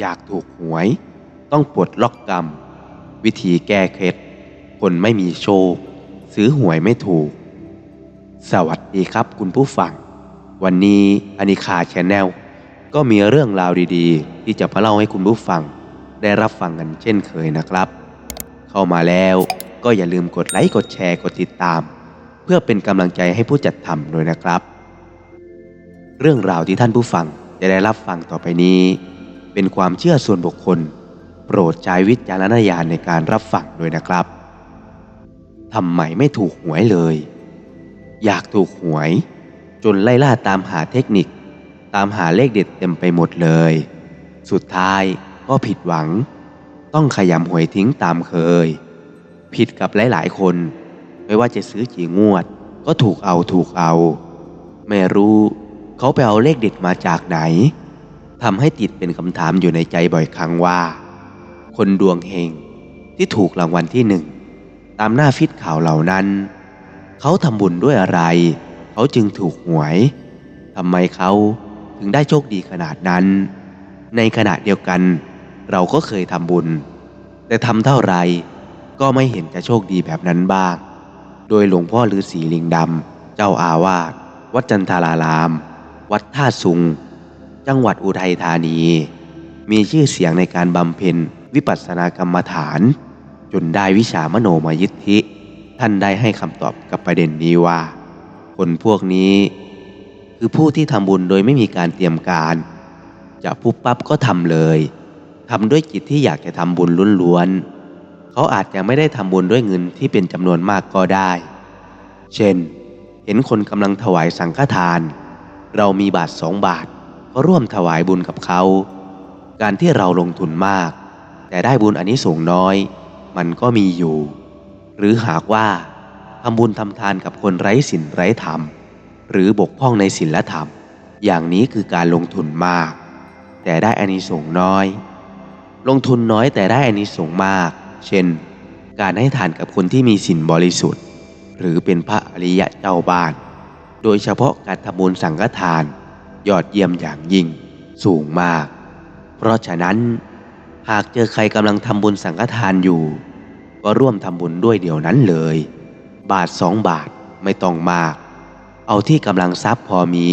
อยากถูกหวย ต้องปลดล็อกกรรม วิธีแก้เคล็ดคนไม่มีโชค ซื้อหวยไม่ถูก สวัสดีครับคุณผู้ฟัง วันนี้อนิคาแชนแนลก็มีเรื่องราวดีๆ ที่จะมาเล่าให้คุณผู้ฟัง ได้รับฟังกันเช่นเคยนะครับ เข้ามาแล้วก็อย่าลืมกดไลค์กดแชร์กดติดตาม เพื่อเป็นกำลังใจให้ผู้จัดทำด้วยนะครับ เรื่องราวที่ท่านผู้ฟังจะได้รับฟังต่อไปนี้ เป็นความเชื่อส่วนบุคคล โปรดใช้วิจารณญาณในการรับฟังด้วยนะครับทำไมไม่ถูกหวยเลย อยากถูกหวย จนไล่ล่าตามหาเทคนิค ตามหาเลขเด็ดเต็มไปหมดเลย สุดท้ายก็ผิดหวัง ต้องขยำหวยทิ้งตามเคย ผิดกับหลาย ๆ คน ไม่ว่าจะซื้อกี่งวด ก็ถูกเอาถูกเอา ไม่รู้เขาไปเอาเลขเด็ดมาจากไหน ทำให้ติดเป็นคำถามอยู่ในใจบ่อยครั้งว่า คนดวงเฮงที่ถูกรางวัลที่หนึ่งตามหน้าฟิตข่าวเหล่านั้น เขาทำบุญด้วยอะไร เขาจึงถูกหวยทำไมเขาถึงได้โชคดีขนาดนั้น ในขณะเดียวกัน เราก็เคยทำบุญ แต่ทำเท่าไรก็ไม่เห็นจะโชคดีแบบนั้นบ้าง โดยหลวงพ่อฤาษีลิงดำเจ้าอาวาสวัดจันทาราราม วัดท่าสุง จังหวัดอุทัยธานี มีชื่อเสียงในการบำเพ็ญวิปัสสนากรรมฐาน จนได้วิชามโนมยิทธิ ท่านได้ให้คำตอบกับประเด็นนี้ว่า คนพวกนี้ คือผู้ที่ทำบุญโดยไม่มีการเตรียมการ จะปุ๊บปั๊บก็ทำเลยทำด้วยจิตที่อยากจะทำบุญล้วนๆเขาอาจจะไม่ได้ทำบุญด้วยเงินที่เป็นจำนวนมากก็ได้ เช่น เห็นคนกำลังถวายสังฆทาน เรามีบาทสองบาท ร่วมถวายบุญกับเขา การที่เราลงทุนมาก แต่ได้บุญอันนี้สูงน้อย มันก็มีอยู่ หรือหากว่าทำบุญทำทานกับคนไร้ศีลไร้ธรรม หรือบกพร่องในศีลธรรม อย่างนี้คือการลงทุนมาก แต่ได้อานิสงส์น้อย ลงทุนน้อยแต่ได้อานิสงส์มาก เช่น การให้ทานกับคนที่มีศีลบริสุทธิ์ หรือเป็นพระอริยะเจ้าบ้าน โดยเฉพาะการทำบุญสังฆทาน ยอดเยี่ยมอย่างยิ่ง สูงมาก เพราะฉะนั้น หากเจอใครกำลังทำบุญสังฆทานอยู่ ก็ร่วมทำบุญด้วยเดี๋ยวนั้นเลย บาทสองบาทไม่ต้องมาก เอาที่กำลังทรัพย์พอมี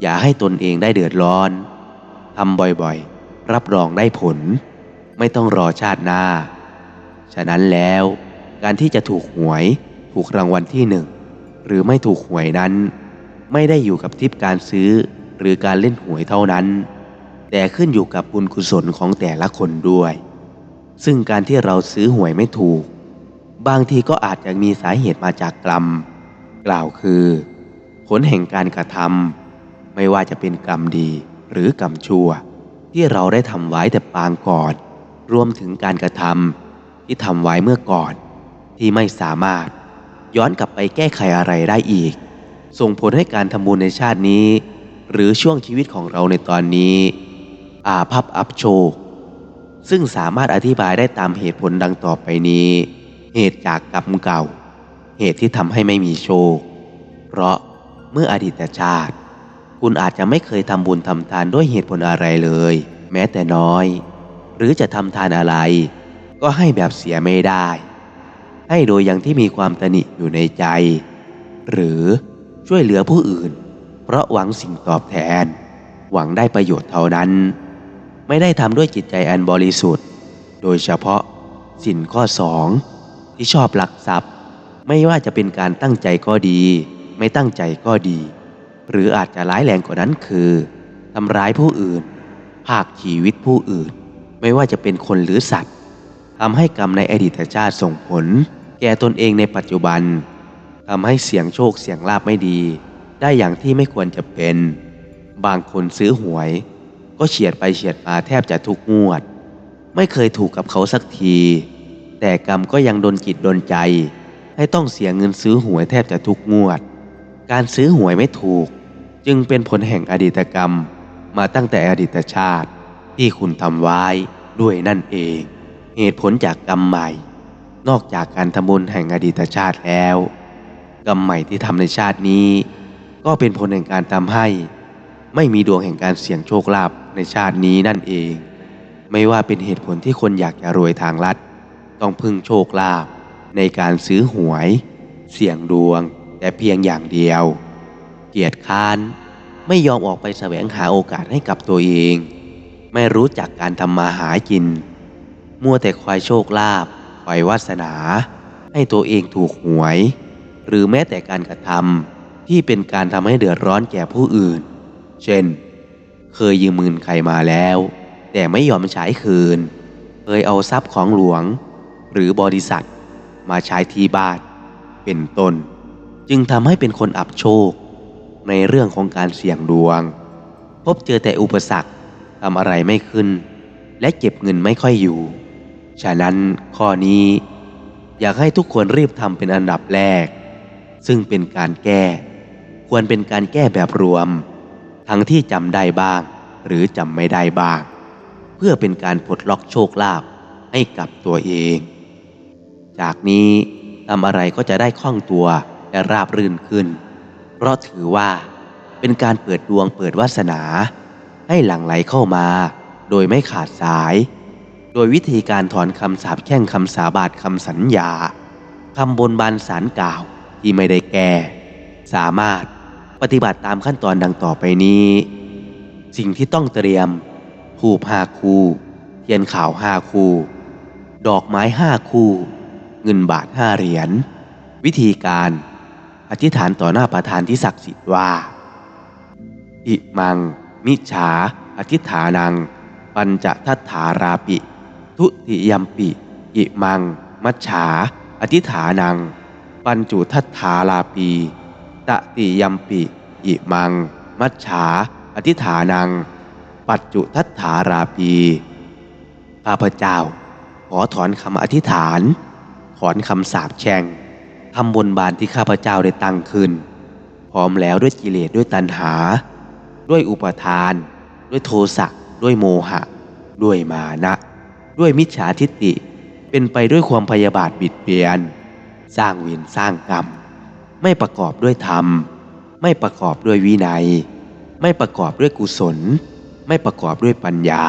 อย่าให้ตนเองได้เดือดร้อนทำบ่อยๆ รับรองได้ผล ไม่ต้องรอชาติหน้า ฉะนั้นแล้วการที่จะถูกหวย ถูกรางวัลที่หนึ่ง หรือไม่ถูกหวยนั้น ไม่ได้อยู่กับทิพการซื้อ หรือการเล่นหวยเท่านั้น แต่ขึ้นอยู่กับบุญกุศลของแต่ละคนด้วย ซึ่งการที่เราซื้อหวยไม่ถูก บางทีก็อาจจะมีสาเหตุมาจากกรรม กล่าวคือ ผลแห่งการกระทำไม่ว่าจะเป็นกรรมดีหรือกรรมชั่ว ที่เราได้ทำไว้แต่ปางก่อน รวมถึงการกระทำที่ทำไว้เมื่อก่อน ที่ไม่สามารถย้อนกลับไปแก้ไขอะไรได้อีก ส่งผลให้การทำบุญในชาตินี้ หรือช่วงชีวิตของเราในตอนนี้ อาภัพอับโชค ซึ่งสามารถอธิบายได้ตามเหตุผลดังต่อไปนี้ เหตุจากกรรมเก่า เหตุที่ทำให้ไม่มีโชค เพราะเมื่ออดีตชาติ คุณอาจจะไม่เคยทำบุญทำทานด้วยเหตุผลอะไรเลย แม้แต่น้อย หรือจะทำทานอะไร ก็ให้แบบเสียไม่ได้ ให้โดยยังที่มีความตนิอยู่ในใจ หรือ ช่วยเหลือผู้อื่น เพราะหวังสิ่งตอบแทน หวังได้ประโยชน์เท่านั้น ไม่ได้ทำด้วยจิตใจอันบริสุทธิ์ โดยเฉพาะสินข้อสองที่ชอบลักทรัพย์ ไม่ว่าจะเป็นการตั้งใจก็ดี ไม่ตั้งใจก็ดี หรืออาจจะร้ายแรงกว่านั้นคือทำร้ายผู้อื่นภาคชีวิตผู้อื่น ไม่ว่าจะเป็นคนหรือสัตว์ทำให้กรรมในอดีตชาติส่งผล แก่ตนเองในปัจจุบัน ทำให้เสียงโชคเสียงลาบไม่ดี ได้อย่างที่ไม่ควรจะเป็น บางคนซื้อหวย ก็เฉียดไปเฉียดมาแทบจะทุกงวด ไม่เคยถูกกับเขาสักที แต่กรรมก็ยังดนจิตดนใจ ให้ต้องเสียเงินซื้อหวยแทบจะทุกงวด การซื้อหวยไม่ถูก จึงเป็นผลแห่งอดีตกรรมมาตั้งแต่อดีตชาติที่คุณทำไว้ด้วยนั่นเอง เหตุผลจากกรรมใหม่ นอกจากการทำบุญแห่งอดีตชาติแล้ว กรรมใหม่ที่ทำในชาตินี้ ก็เป็นผลแห่งการทำให้ ไม่มีดวงแห่งการเสี่ยงโชคลาภในชาตินี้นั่นเอง ไม่ว่าเป็นเหตุผลที่คนอยากจะรวยทางลัด ต้องพึ่งโชคลาภในการซื้อหวย เสี่ยงดวงแต่เพียงอย่างเดียว เกียรติค้านไม่ยอมออกไปแสวงหาโอกาสให้กับตัวเอง ไม่รู้จักการทำมาหากิน มัวแต่คอยโชคลาภคอยวาสนา ให้ตัวเองถูกหวย หรือแม้แต่การกระทำที่เป็นการทำให้เดือดร้อนแก่ผู้อื่น เช่น เคยยืมเงินใครมาแล้ว แต่ไม่ยอมใช้คืน เคยเอาทรัพย์ของหลวง หรือบริษัท มาใช้ที่บ้านเป็นต้น จึงทำให้เป็นคนอับโชค ในเรื่องของการเสี่ยงดวง พบเจอแต่อุปสรรคทำอะไรไม่ขึ้น และเก็บเงินไม่ค่อยอยู่ ฉะนั้นข้อนี้อยากให้ทุกคนรีบทำเป็นอันดับแรก ซึ่งเป็นการแก้ ควรเป็นการแก้แบบรวม ทั้งที่จำได้บ้าง หรือจำไม่ได้บ้าง เพื่อเป็นการปลดล็อกโชคลาภให้กับตัวเอง จากนี้ทำอะไรก็จะได้คล่องตัวและราบรื่นขึ้น เพราะถือว่าเป็นการเปิดดวงเปิดวาสนา ให้หลั่งไหลเข้ามา โดยไม่ขาดสาย โดยวิธีการถอนคำสาปแช่งคำสาบาทคำสัญญาคำบนบานสารกล่าว ที่ไม่ได้แก้สามารถปฏิบัติตามขั้นตอนดังต่อไปนี้ สิ่งที่ต้องเตรียมผูกห้าคู่ เทียนขาวห้าคู่ ดอกไม้ห้าคู่ เงินบาทห้าเหรียญ วิธีการอธิษฐานต่อหน้าประธานที่ศักดิ์สิทธิ์ว่า อิมัง มิฉา อธิษฐานัง ปัญจทัฏฐาราปิ ทุติยมปิ อิมัง มัจฉา อธิษฐานัง ปัญจุทัฏฐาราปีตติยมปิ อิมัง มัจฉา อธิฐานัง ปัจจุทัฏฐาราปีข้าพเจ้า ขอถอนคำอธิษฐาน ถอนคำสาปแช่งทำบนบานที่ข้าพเจ้าได้ตั้งขึ้น พร้อมแล้วด้วยกิเลสด้วยตัณหา ด้วยอุปทาน ด้วยโทสะด้วยโมหะ ด้วยมานะ ด้วยมิจฉาทิฏฐิเป็นไปด้วยความพยาบาทบิดเบียน สร้างเวรสร้างกรรม ไม่ประกอบด้วยธรรม ไม่ประกอบด้วยวินัย ไม่ประกอบด้วยกุศล ไม่ประกอบด้วยปัญญา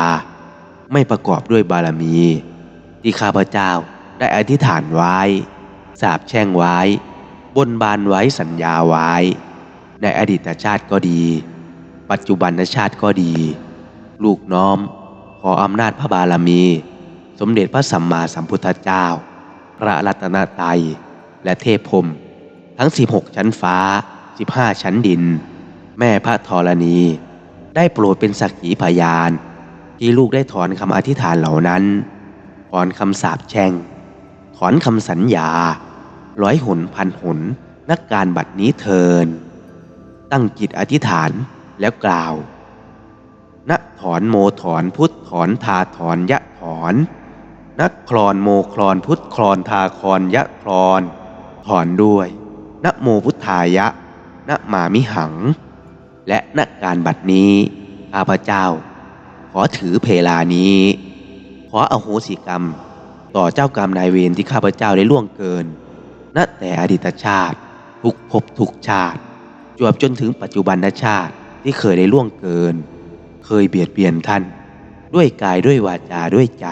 ไม่ประกอบด้วยบารมี ที่ข้าพเจ้าได้อธิษฐานไว้ สาบแช่งไว้ บนบานไว้สัญญาไว้ ในอดีตชาติก็ดี ปัจจุบันชาติก็ดี ลูกน้อม ขออำนาจพระบารมี สมเด็จพระสัมมาสัมพุทธเจ้าพระรัตนตรัย และเทพพรมทั้ง 16 ชั้นฟ้า 15 ชั้นดิน แม่พระธรณี ได้โปรดเป็นสักขีพยาน ที่ลูกได้ถอนคำอธิษฐานเหล่านั้น ถอนคำสาปแช่ง ถอนคำสัญญา ร้อยหนพันหน นักการบัดนี้เทิน ตั้งจิตอธิษฐานแล้วกล่าวณถอนโมถอนพุทธถอนทาถอนยะถอนนักคลอนโมคลอนพุทธคลอนทาคลอนยะคลอน ถอนด้วยนะโมพุทธายะนะมามิหัง และนักการบัดนี้ข้าพเจ้า ขอถือเพลานี้ ขออโหสิกรรม ต่อเจ้ากรรมนายเวรที่ข้าพเจ้าได้ล่วงเกินณแต่อดีตชาติ ทุกภพทุกชาติ จวบจนถึงปัจจุบันชาติที่เคยได้ล่วงเกิน เคยเบียดเบียนท่าน ด้วยกายด้วยวาจาด้วยใจ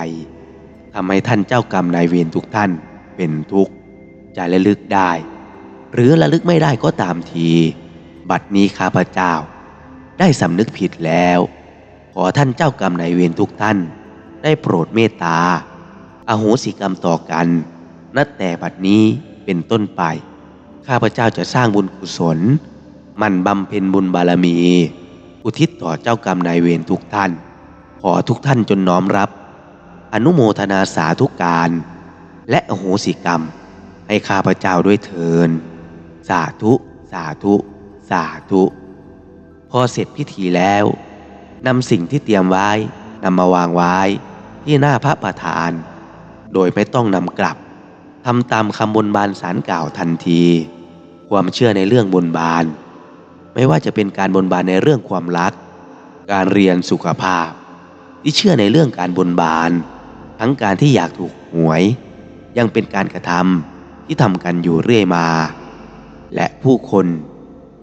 ทำให้ท่านเจ้ากรรมนายเวรทุกท่านเป็นทุกข์ จะระลึกได้ หรือระลึกไม่ได้ก็ตามที บัดนี้ข้าพเจ้า ได้สำนึกผิดแล้ว ขอท่านเจ้ากรรมนายเวรทุกท่าน ได้โปรดเมตตาอาโหสิกรรมต่อกัน นับแต่บัดนี้เป็นต้นไป ข้าพเจ้าจะสร้างบุญกุศล มันบำเพ็ญบุญบารมี อุทิศต่อเจ้ากรรมนายเวรทุกท่าน ขอทุกท่านจนน้อมรับ อนุโมทนาสาธุการ และอโหสิกรรม ให้ข้าพเจ้าด้วยเทิน สาธุ สาธุ สาธุ พอเสร็จพิธีแล้วนำสิ่งที่เตรียมไว้นำมาวางไว้ที่หน้าพระประธาน โดยไม่ต้องนำกลับทำตามคำบนบานสารกล่าวทันที ความเชื่อในเรื่องบนบาน ไม่ว่าจะเป็นการบนบานในเรื่องความรัก การเรียนสุขภาพ ที่เชื่อในเรื่องการบนบาน ทั้งการที่อยากถูกหวย ยังเป็นการกระทำ ที่ทำกันอยู่เรื่อยมา และผู้คน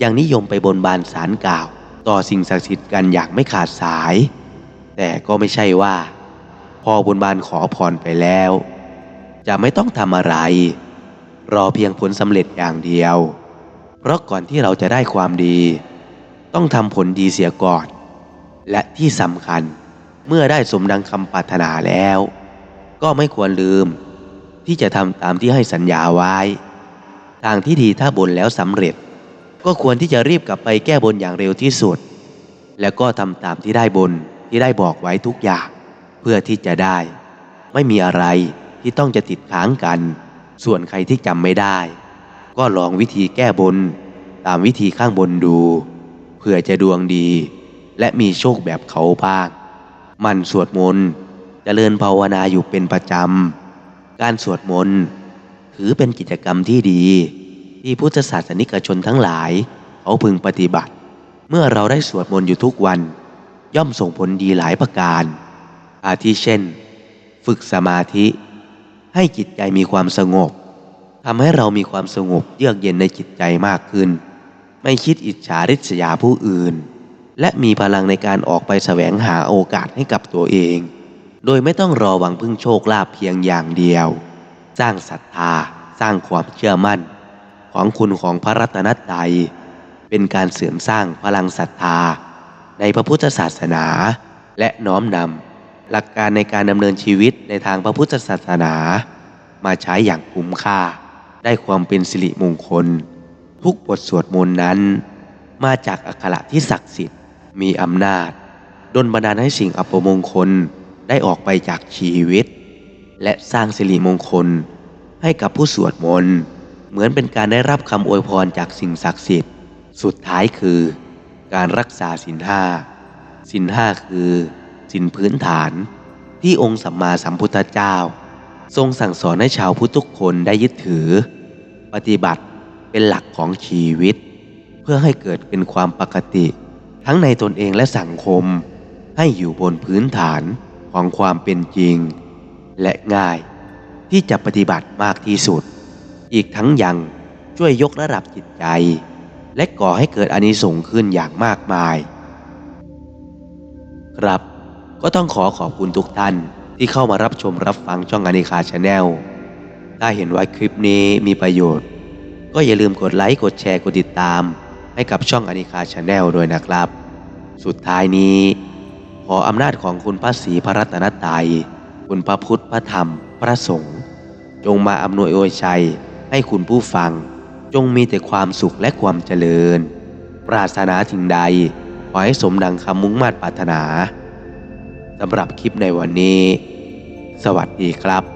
ยังนิยมไปบนบานสารกล่าว ต่อสิ่งศักดิ์สิทธิ์กันอย่างไม่ขาดสาย แต่ก็ไม่ใช่ว่า พอบนบานขอพรไปแล้ว จะไม่ต้องทำอะไร รอเพียงผลสำเร็จอย่างเดียว เพราะก่อนที่เราจะได้ความดี ต้องทำผลดีเสียก่อน และที่สำคัญเมื่อได้สมดังคำปรารถนาแล้ว ก็ไม่ควรลืม ที่จะทำตามที่ให้สัญญาไว้ทางที่ดีถ้าบนแล้วสำเร็จ ก็ควรที่จะรีบกลับไปแก้บนอย่างเร็วที่สุด แล้วก็ทำตามที่ได้บนที่ได้บอกไว้ทุกอย่าง เพื่อที่จะได้ ไม่มีอะไรที่ต้องจะติดค้างกัน ส่วนใครที่จำไม่ได้ ก็ลองวิธีแก้บน ตามวิธีข้างบนดูเพื่อจะดวงดี และมีโชคแบบเขาบ้างมันสวดมนต์เจริญภาวนาอยู่เป็นประจำ การสวดมนต์ถือเป็นกิจกรรมที่ดี ที่พุทธศาสนิกชนทั้งหลาย เขาพึงปฏิบัติ เมื่อเราได้สวดมนต์อยู่ทุกวัน ย่อมส่งผลดีหลายประการ อาทิเช่น ฝึกสมาธิ ให้จิตใจมีความสงบทำให้เรามีความสงบเยือกเย็นในจิตใจมากขึ้น ไม่คิดอิจฉาริษยาผู้อื่น และมีพลังในการออกไปแสวงหาโอกาสให้กับตัวเอง โดยไม่ต้องรอหวังพึ่งโชคลาภเพียงอย่างเดียว สร้างศรัทธาสร้างความเชื่อมั่น ของคุณของพระรัตนตรัยเป็นการเสริมสร้างพลังศรัทธา ในพระพุทธศาสนา และน้อมนำหลักการในการดำเนินชีวิตในทางพระพุทธศาสนา มาใช้อย่างคุ้มค่า ได้ความเป็นสิริมงคล ทุกบทสวดมนต์นั้น มาจากอักขระที่ศักดิ์สิทธิ์มีอำนาจดลบันดาลให้สิ่งอัปมงคล ได้ออกไปจากชีวิต และสร้างสิริมงคล ให้กับผู้สวดมนต์เหมือนเป็นการได้รับคำอวยพรจากสิ่งศักดิ์สิทธิ์ สุดท้ายคือ การรักษาสินห้าสินห้าคือสินพื้นฐาน ที่องค์สัมมาสัมพุทธเจ้า ทรงสั่งสอนให้ชาวพุทธทุกคนได้ยึดถือ ปฏิบัติเป็นหลักของชีวิต เพื่อให้เกิดเป็นความปกติ ทั้งในตนเองและสังคมให้อยู่บนพื้นฐาน ของความเป็นจริง และง่ายที่จะปฏิบัติมากที่สุด อีกทั้งยังช่วยยกระดับจิตใจ และก่อให้เกิดอานิสงส์ขึ้นอย่างมากมาย ครับก็ต้องขอขอบคุณทุกท่านที่เข้ามารับชมรับฟังช่องอนิคาชาแนลถ้าเห็นว่าคลิปนี้มีประโยชน์ ก็อย่าลืมกดไลค์ กดแชร์ กดติดตาม ให้กับช่องอนิคาชาแนลด้วยนะครับ สุดท้ายนี้ ขออำนาจของคุณพระศรีพระรัตนตรัยคุณพระพุทธพระธรรม พระสงฆ์จงมาอำนวยอวยชัยให้คุณผู้ฟัง จงมีแต่ความสุขและความเจริญ ปรารถนาถึงใด ขอให้สมดังคำมุ่งมา่ปรารถนาสำหรับคลิปในวันนี้ สวัสดีครับ